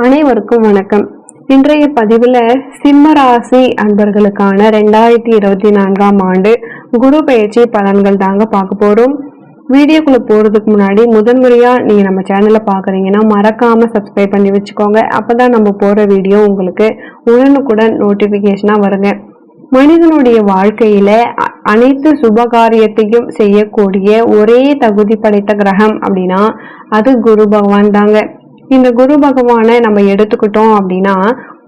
அனைவருக்கும் வணக்கம். இன்றைய பதிவில் சிம்ம ராசி அன்பர்களுக்கான ரெண்டாயிரத்தி இருபத்தி நான்காம் ஆண்டு குரு பயிற்சி பலன்கள் தாங்க பார்க்க போகிறோம் வீடியோக்குள்ளே போகிறதுக்கு முன்னாடி முதன்முறையாக நீங்கள் நம்ம சேனலை பார்க்குறீங்கன்னா மறக்காமல் சப்ஸ்கிரைப் பண்ணி வச்சுக்கோங்க. அப்போ தான் நம்ம போகிற வீடியோ உங்களுக்கு உடனுக்குடன் நோட்டிஃபிகேஷனாக வருங்க. மனிதனுடைய வாழ்க்கையில அனைத்து சுபகாரியத்தையும் செய்யக்கூடிய ஒரே தகுதி படைத்த கிரகம் அப்படின்னா அது குரு பகவான் தாங்க. இந்த குரு பகவானை நம்ம எடுத்துக்கிட்டோம் அப்படின்னா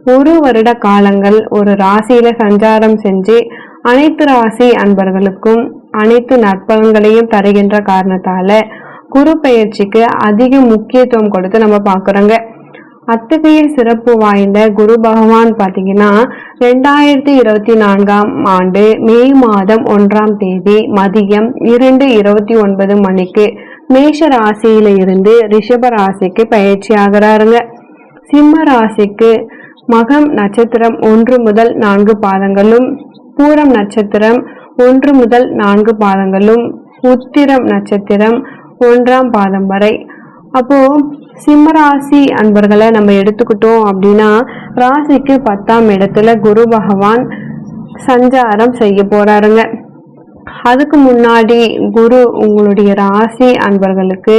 ஒரு வருட காலங்கள் ஒரு ராசியில சஞ்சாரம் செஞ்சு அனைத்து ராசி அன்பர்களுக்கும் அனைத்து நற்பலன்களையும் தருகின்ற காரணத்தால குரு பயிற்சிக்கு அதிக முக்கியத்துவம் கொடுத்து நம்ம பார்க்குறோங்க. அத்தகைய சிறப்பு வாய்ந்த குரு பகவான் பாத்தீங்கன்னா ரெண்டாயிரத்தி இருபத்தி நான்காம் ஆண்டு மே மாதம் ஒன்றாம் தேதி மதியம் இரண்டு இருபத்தி ஒன்பது மணிக்கு மேஷ ராசியில இருந்து ரிஷப ராசிக்கு பயிற்சி ஆகிறாருங்க சிம்ம ராசிக்கு மகம் நட்சத்திரம் ஒன்று முதல் நான்கு பாதங்களும் பூரம் நட்சத்திரம் ஒன்று முதல் நான்கு பாதங்களும் உத்திரம் நட்சத்திரம் ஒன்றாம் பாதம் வரை. அப்போ சிம்மராசி அன்பர்களை நம்ம எடுத்துக்கிட்டோம் அப்படின்னா ராசிக்கு பத்தாம் இடத்துல குரு பகவான் சஞ்சாரம் செய்ய போறாருங்க. அதுக்கு முன்னாடி குரு உங்களுடைய ராசி அன்பர்களுக்கு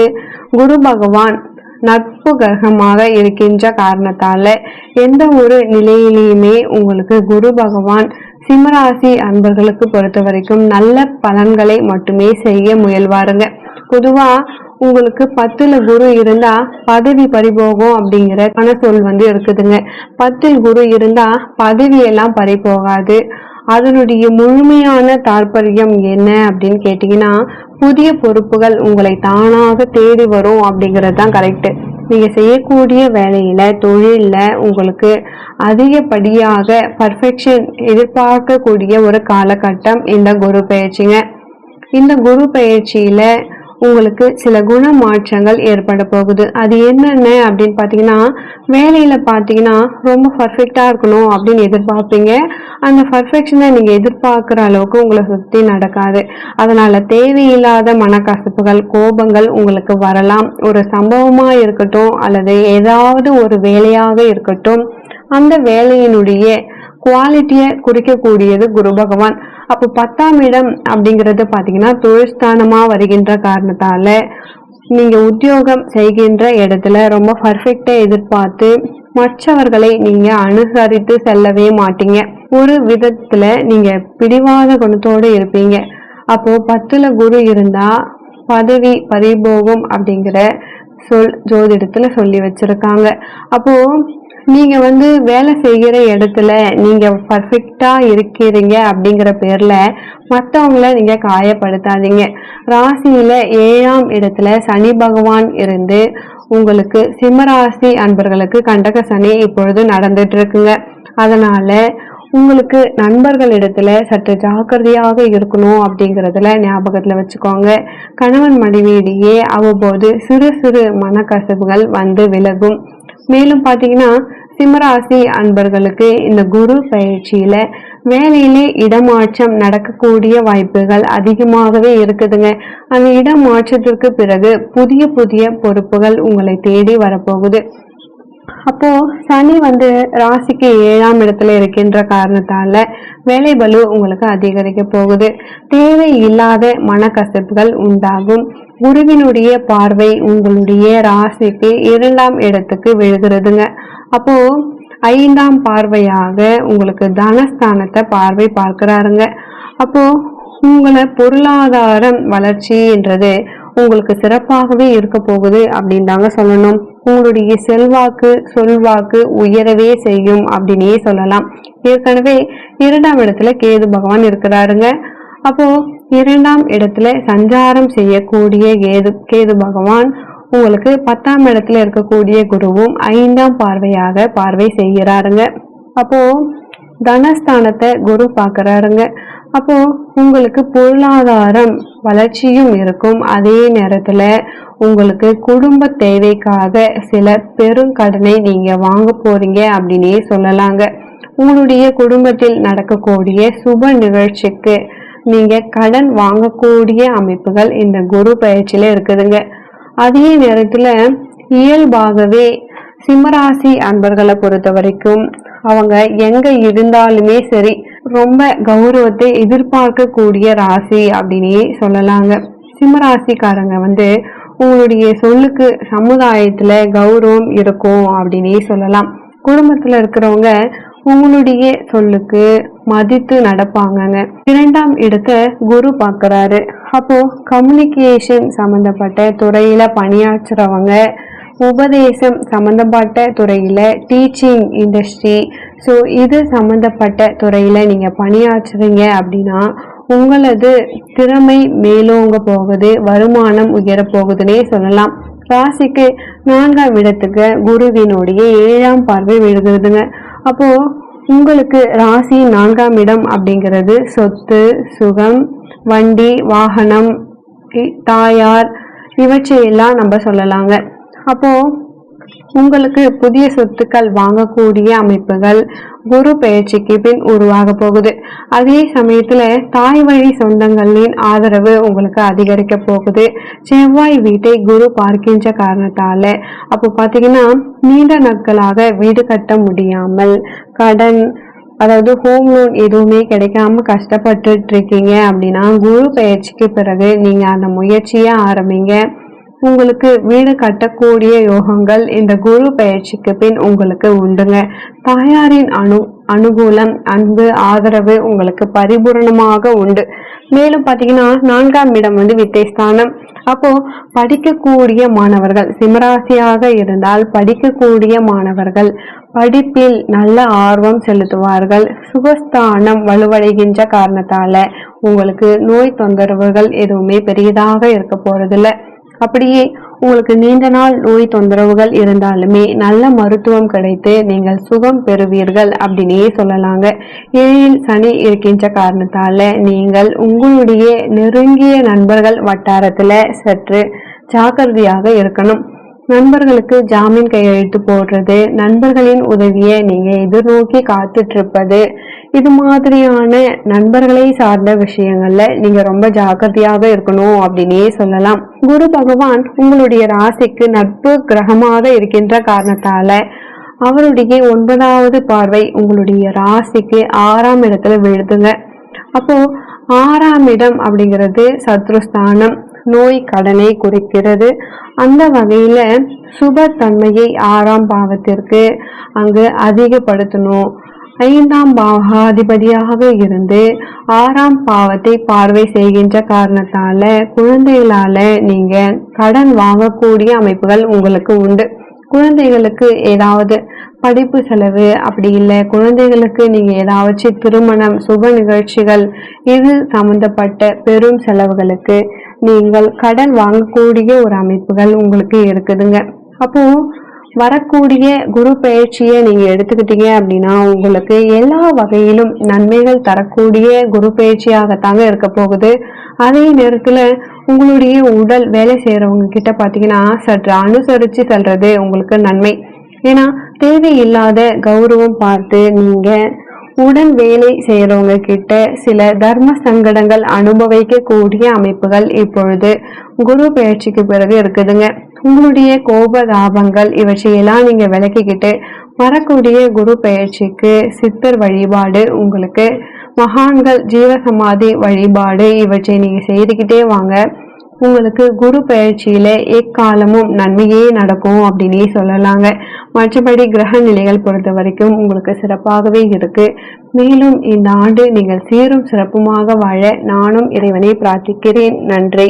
குரு பகவான் நட்பு கிரகமாக இருக்கின்ற காரணத்தால எந்த ஒரு நிலையிலையுமே உங்களுக்கு குரு பகவான் சிம்மராசி அன்பர்களுக்கு பொறுத்த வரைக்கும் நல்ல பலன்களை மட்டுமே செய்ய முயல்வாருங்க. பொதுவா உங்களுக்கு பத்துல குரு இருந்தா பதவி பறிபோகும் அப்படிங்கிற கனசொல் வந்து இருக்குதுங்க. பத்தில் குரு இருந்தா பதவி எல்லாம் பறிபோகாது. அதனுடைய முழுமையான தாற்பயம் என்ன அப்படின்னு கேட்டீங்கன்னா புதிய பொறுப்புகள் உங்களை தானாக தேடி வரும் அப்படிங்கிறது தான் கரெக்டு நீங்கள் செய்யக்கூடிய வேலையில் தொழிலில் உங்களுக்கு அதிகப்படியாக பர்ஃபெக்ஷன் எதிர்பார்க்கக்கூடிய ஒரு காலகட்டம் இந்த குரு பயிற்சிங்க. இந்த குரு பயிற்சியில் உங்களுக்கு சில குண மாற்றங்கள் ஏற்பட போகுது. அது என்னென்ன அப்படின்னு பார்த்தீங்கன்னா வேலையில் பார்த்தீங்கன்னா ரொம்ப பர்ஃபெக்டாக இருக்கணும் அப்படின்னு எதிர்பார்ப்பீங்க. அந்த பர்ஃபெக்ஷனை நீங்கள் எதிர்பார்க்குற அளவுக்கு உங்களை சுற்றி நடக்காது. அதனால் தேவையில்லாத மனக்கசப்புகள் கோபங்கள் உங்களுக்கு வரலாம். ஒரு சம்பவமாக இருக்கட்டும் அல்லது ஏதாவது ஒரு வேலையாக இருக்கட்டும் அந்த வேலையினுடைய குவாலிட்டியை குறிக்கக்கூடியது குரு பகவான். அப்போ பத்தாம் இடம் அப்படிங்கிறது பார்த்தீங்கன்னா தொழிற்ஸ்தானமாக வருகின்ற காரணத்தால நீங்கள் உத்தியோகம் செய்கின்ற இடத்துல ரொம்ப பர்ஃபெக்டாக எதிர்பார்த்து மற்றவர்களை நீங்கள் அனுசரித்து செல்லவே மாட்டீங்க. ஒரு விதத்தில் நீங்கள் பிடிவாத குணத்தோடு இருப்பீங்க. அப்போது பத்தில் குரு இருந்தால் பதவி பறிபோகும் அப்படிங்கிற சொல் ஜோதிடத்தில் சொல்லி வச்சுருக்காங்க. அப்போது நீங்க வந்து வேலை செய்கிற இடத்துல நீங்க பர்ஃபெக்டா இருக்கிறீங்க அப்படிங்கிற பேர்ல மற்றவங்கள நீங்க காயப்படுத்தாதீங்க. ராசியில ஏழாம் இடத்துல சனி பகவான் இருந்து உங்களுக்கு சிம்மராசி அன்பர்களுக்கு கண்டக சனி இப்பொழுது நடந்துட்டு இருக்குங்க. அதனால உங்களுக்கு நண்பர்களிடத்துல சற்று ஜாக்கிரதையாக இருக்கணும் அப்படிங்கிறதுல ஞாபகத்தில் வச்சுக்கோங்க. கணவன் மனைவியிடையே அவ்வப்போது சிறு சிறு மனக்கசப்புகள் வந்து விலகும். மேலும் பார்த்தீங்கன்னா சிம்மராசி அன்பர்களுக்கு இந்த குரு பயிற்சியில வேலையிலே இடமாற்றம் நடக்கக்கூடிய வாய்ப்புகள் அதிகமாகவே இருக்குதுங்க. அந்த இடமாற்றத்திற்கு பிறகு புதிய புதிய பொறுப்புகள் உங்களை தேடி வரப்போகுது. அப்போ சனி வந்து ராசிக்கு ஏழாம் இடத்துல இருக்கின்ற காரணத்தால வேலை பலு உங்களுக்கு அதிகரிக்க போகுது. தேவை இல்லாத மனக்கசப்புகள் உண்டாகும். குருவினுடைய பார்வை உங்களுடைய ராசிக்கு இரண்டாம் இடத்துக்கு விழுகிறதுங்க. அப்போ ஐந்தாம் பார்வையாக உங்களுக்கு தனஸ்தானத்தை பார்வை பார்க்கிறாருங்க. அப்போ உங்களை பொருளாதாரம் வளர்ச்சின்றது உங்களுக்கு சிறப்பாகவே இருக்க போகுது அப்படின்னு தாங்க சொல்லணும். உங்களுடைய செல்வாக்கு சொல்வாக்கு உயரவே செய்யும் அப்படின்னே சொல்லலாம். ஏற்கனவே இரண்டாம் இடத்துல கேது பகவான் இருக்கிறாருங்க. அப்போ இரண்டாம் இடத்துல சஞ்சாரம் செய்யக்கூடிய கேது கேது பகவான் உங்களுக்கு பத்தாம் இடத்துல இருக்கக்கூடிய குருவும் ஐந்தாம் பார்வையாக பார்வை செய்கிறாருங்க. அப்போ தனஸ்தானத்தை குரு பார்க்குறாருங்க. அப்போ உங்களுக்கு பொருளாதாரம் வளர்ச்சியும் இருக்கும். அதே நேரத்தில் உங்களுக்கு குடும்ப தேவைக்காக சில பெருங்கடனை நீங்கள் வாங்க போறீங்க அப்படின்னே சொல்லலாங்க. உங்களுடைய குடும்பத்தில் நடக்கக்கூடிய சுப நிகழ்ச்சிக்கு நீங்க கடன் வாங்கக்கூடிய அமைப்புகள் இந்த குரு பயிற்சியில இருக்குதுங்க. அதே நேரத்துல இயல்பாகவே சிம்மராசி அன்பர்களை பொறுத்த வரைக்கும் அவங்க எங்க இருந்தாலுமே சரி ரொம்ப கௌரவத்தை எதிர்பார்க்கக்கூடிய ராசி அப்படின்னே சொல்லலாங்க. சிம்மராசிக்காரங்க வந்து உங்களுடைய சொல்லுக்கு சமுதாயத்துல கௌரவம் இருக்கும் அப்படின்னே சொல்லலாம். குடும்பத்துல இருக்கிறவங்க உங்களுடைய சொல்லுக்கு மதித்து நடப்பாங்கங்க. இரண்டாம் இடத்தை குரு பார்க்கறாரு. அப்போ கம்யூனிகேஷன் சம்மந்தப்பட்ட துறையில பணியாற்றுறவங்க உபதேசம் சம்மந்தப்பட்ட துறையில் டீச்சிங் இண்டஸ்ட்ரி ஸோ இது சம்மந்தப்பட்ட துறையில் நீங்கள் பணியாற்றுறீங்க அப்படின்னா உங்களது திறமை மேலோங்க போகுது வருமானம் உயர போகுதுன்னே சொல்லலாம். ராசிக்கு நான்காம் இடத்துக்கு குருவினுடைய ஏழாம் பார்வை விழுகிறதுங்க. அப்போ உங்களுக்கு ராசி நான்காம் இடம் அப்படிங்கிறது சொத்து சுகம் வண்டி வாகனம் இ- தாயார் இவற்றையெல்லாம் நம்ம சொல்லலாங்க. அப்போ உங்களுக்கு புதிய சொத்துக்கள் வாங்கக்கூடிய அமைப்புகள் குரு பெயர்ச்சிக்கு பின் உருவாக போகுது. அதே சமயத்துல தாய் வழி சொந்தங்களின் ஆதரவு உங்களுக்கு அதிகரிக்க போகுது. செவ்வாய் வீட்டை குரு பார்க்கின்ற காரணத்தால அப்போ பாத்தீங்கன்னா நீண்ட நாட்களாக வீடு கட்ட முடியாமல் கடன் அதாவது ஹோம் லோன் எதுவுமே கிடைக்காம கஷ்டப்பட்டுட்டு இருக்கீங்க அப்படின்னா குரு பயிற்சிக்கு பிறகு நீங்க அந்த முயற்சியை ஆரம்பிங்க. உங்களுக்கு வீடு கட்டக்கூடிய யோகங்கள் இந்த குரு பயிற்சிக்கு பின் உங்களுக்கு உண்டுங்க. தாயாரின் அனு அனுகூலம் அன்பு ஆதரவு உங்களுக்கு பரிபூரணமாக உண்டு. மேலும் பார்த்தீங்கன்னா நான்காம் இடம் வந்து வித்தைஸ்தானம் அப்போ படிக்கக்கூடிய மாணவர்கள் சிம்மராசியாக இருந்தால் படிக்கக்கூடிய மாணவர்கள் படிப்பில் நல்ல ஆர்வம் செலுத்துவார்கள். சுகஸ்தானம் வலுவடைகின்ற காரணத்தால உங்களுக்கு நோய் தொந்தரவுகள் எதுவுமே பெரியதாக இருக்க போறதில்லை. அப்படியே உங்களுக்கு நீண்ட நாள் நோய் தொந்தரவுகள் இருந்தாலுமே நல்ல மருத்துவம் கிடைத்து நீங்கள் சுகம் பெறுவீர்கள் அப்படின்னே சொல்லலாங்க. ஏழில் சனி இருக்கின்ற காரணத்தால நீங்கள் உங்களுடைய நெருங்கிய நண்பர்கள் வட்டாரத்துல சற்று ஜாக்கிரதையாக இருக்கணும். நண்பர்களுக்கு ஜாமீன் கையெழுத்து போடுறது நண்பர்களின் உதவியை நீங்க எதிர்நோக்கி காத்துட்டு இருப்பது இது மாதிரியான நண்பர்களை சார்ந்த விஷயங்கள்ல நீங்க ரொம்ப ஜாக்கிரதையாக இருக்கணும் அப்படின்னே சொல்லலாம். குரு பகவான் உங்களுடைய ராசிக்கு நட்பு கிரகமாக இருக்கின்ற காரணத்தால அவருடைய ஒன்பதாவது பார்வை உங்களுடைய ராசிக்கு ஆறாம் இடத்துல விழுதுங்க. அப்போ ஆறாம் இடம் அப்படிங்கிறது சத்ருஸ்தானம் நோய் கடனை குறிக்கிறது. அந்த வகையில சுப தன்மையை ஆறாம் பாவத்திற்கு அங்கு அதிகப்படுத்தணும். ஐந்தாம் பாவாதிபதியாக இருந்து ஆறாம் பாவத்தை பார்வை செய்கின்ற காரணத்தால குழந்தைகளால நீங்க கடன் வாங்கக்கூடிய அமைப்புகள் உங்களுக்கு உண்டு. குழந்தைகளுக்கு ஏதாவது படிப்பு செலவு அப்படி இல்லை குழந்தைகளுக்கு நீங்கள் ஏதாச்சும் திருமணம் சுப நிகழ்ச்சிகள் இது சம்பந்தப்பட்ட பெரும் செலவுகளுக்கு நீங்கள் கடன் வாங்கக்கூடிய ஒரு அமைப்புகள் உங்களுக்கு இருக்குதுங்க. அப்போது வரக்கூடிய குரு பயிற்சியை நீங்கள் எடுத்துக்கிட்டீங்க அப்படின்னா உங்களுக்கு எல்லா வகையிலும் நன்மைகள் தரக்கூடிய குரு பயிற்சியாகத்தாங்க இருக்க போகுது. அதே நேரத்தில் உங்களுடைய உடல் வேலை செய்கிறவங்க கிட்ட பார்த்தீங்கன்னா சற்று அனுசரித்து செல்றது உங்களுக்கு நன்மை. ஏன்னா தேவையில்லாத கௌரவம் பார்த்து நீங்கள் உடன் வேலை செய்கிறவங்க கிட்ட சில தர்ம சங்கடங்கள் அனுபவிக்கக்கூடிய அமைப்புகள் இப்பொழுது குரு பயிற்சிக்கு பிறகு இருக்குதுங்க. உங்களுடைய கோப தாபங்கள் இவற்றையெல்லாம் நீங்கள் விளக்கிக்கிட்டு வரக்கூடிய குரு பயிற்சிக்கு சித்தர் வழிபாடு உங்களுக்கு மகான்கள் ஜீவசமாதி வழிபாடு இவற்றை நீங்கள் செய்துக்கிட்டே வாங்க. உங்களுக்கு குரு பயிற்சியில எக்காலமும் நன்மையே நடக்கும் அப்படின்னே சொல்லலாங்க. மற்றபடி கிரக நிலைகள் பொறுத்த வரைக்கும் உங்களுக்கு சிறப்பாகவே இருக்கு. மேலும் இந்த ஆண்டு நீங்கள் சீரும் சிறப்புமாக வாழ நானும் இறைவனை பிரார்த்திக்கிறேன். நன்றி.